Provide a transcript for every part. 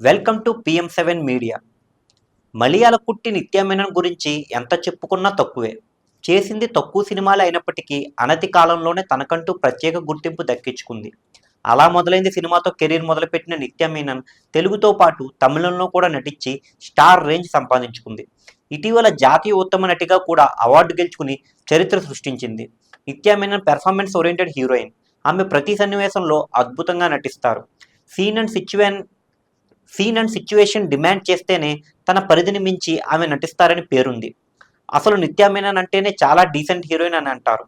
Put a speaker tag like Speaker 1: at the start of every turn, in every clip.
Speaker 1: Welcome to PM seven media. మలయాళ కుట్టి నిత్యమేనన్ గురించి ఎంత చెప్పుకున్నా తక్కువే. చేసింది తక్కువ సినిమాలు అయినప్పటికీ అనతి కాలంలోనే తనకంటూ ప్రత్యేక గుర్తింపు దక్కించుకుంది. అలా మొదలైంది సినిమాతో కెరీర్ మొదలుపెట్టిన నిత్యమేనన్ తెలుగుతో పాటు తమిళంలో కూడా నటించి స్టార్ రేంజ్ సంపాదించుకుంది. ఇటీవల జాతీయ ఉత్తమ నటిగా కూడా అవార్డు గెలుచుకుని చరిత్ర సృష్టించింది. Nithya Menon performance oriented heroine. ఆమె ప్రతి సన్నివేశంలో అద్భుతంగా నటిస్తారు. Scene and situation scene and situation demand చేస్తేనే తన పరిధిని మించి ఆమె నటిస్తారని పేరుంది. అసలు నిత్య మేనన్ అంటేనే చాలా డీసెంట్ హీరోయిన్ అని అంటారు.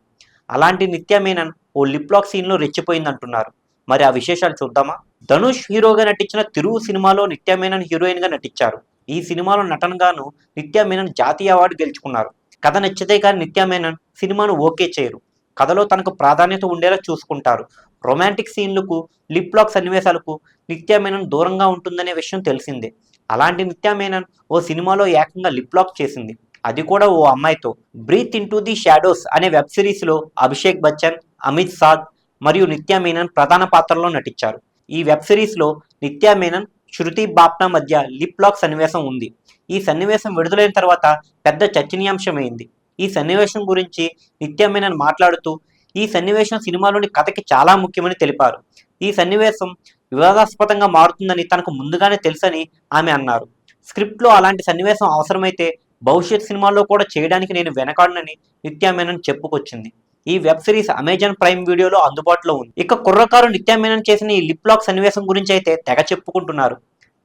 Speaker 1: అలాంటి నిత్యా మేనన్ ఓ లిప్లాక్ సీన్లో రెచ్చిపోయింది అంటున్నారు మరి ఆ విశేషాలు చూద్దామా? ధనుష్ హీరోగా నటించిన తిరుగు సినిమాలో నిత్యా మేనన్ హీరోయిన్గా నటించారు. ఈ సినిమాలో నటనగాను నిత్య మేనన్ జాతీయ అవార్డు గెలుచుకున్నారు. కథ నచ్చితే కానీ నిత్యా మేనన్ సినిమాను ఓకే చేయరు. కథలో తనకు ప్రాధాన్యత ఉండేలా చూసుకుంటారు. రొమాంటిక్ సీన్లకు లిప్ లాక్ సన్నివేశాలకు నిత్యామేనన్ దూరంగా ఉంటుందనే విషయం తెలిసిందే. అలాంటి నిత్యామేనన్ ఓ సినిమాలో ఏకంగా లిప్ లాక్ చేసింది. అది కూడా ఓ అమ్మాయితో. బ్రీత్ ఇన్ ది షాడోస్ అనే వెబ్ సిరీస్లో అభిషేక్ బచ్చన్ అమిత్ సాద్ మరియు నిత్యామేనన్ ప్రధాన పాత్రలో నటించారు. ఈ వెబ్ సిరీస్లో నిత్యామేనన్ శృతి బాప్నా మధ్య లిప్ లాక్ సన్నివేశం ఉంది. ఈ సన్నివేశం విడుదలైన తర్వాత పెద్ద చర్చనీయాంశమైంది. ఈ సన్నివేశం గురించి నిత్యమైన మాట్లాడుతూ ఈ సన్నివేశం సినిమాలోని కథకి చాలా ముఖ్యమని తెలిపారు. ఈ సన్నివేశం వివాదాస్పదంగా మారుతుందని తనకు ముందుగానే తెలుసని ఆమె అన్నారు. స్క్రిప్ట్లో అలాంటి సన్నివేశం అవసరమైతే భవిష్యత్ సినిమాల్లో కూడా చేయడానికి నేను వెనకాడనని నిత్యామేనన్ చెప్పుకొచ్చింది. ఈ వెబ్ సిరీస్ అమెజాన్ ప్రైమ్ వీడియోలో అందుబాటులో ఉంది. ఇక కుర్రకారు నిత్యామేనన్ చేసిన ఈ లిప్ లాక్ సన్నివేశం గురించి అయితే తెగ చెప్పుకుంటున్నారు.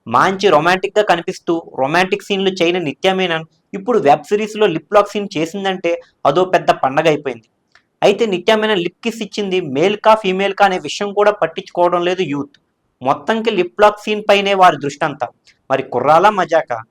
Speaker 1: మంచి రొమాంటిక్గా కనిపిస్తూ రొమాంటిక్ సీన్లు చేయని నిత్యమేనన్ ఇప్పుడు వెబ్ సిరీస్లో లిప్ లాక్ సీన్ చేసిందంటే అదో పెద్ద పండగ అయిపోయింది. అయితే నిత్యమేనన్ లిప్ కిస్ ఇచ్చింది మేల్ కా ఫీమేల్ కా అనే విషయం కూడా పట్టించుకోవడం లేదు యూత్. మొత్తంకి లిప్ లాక్ సీన్ పైనే వారి దృష్టి అంతా. మరి కుర్రాలా మజాకా?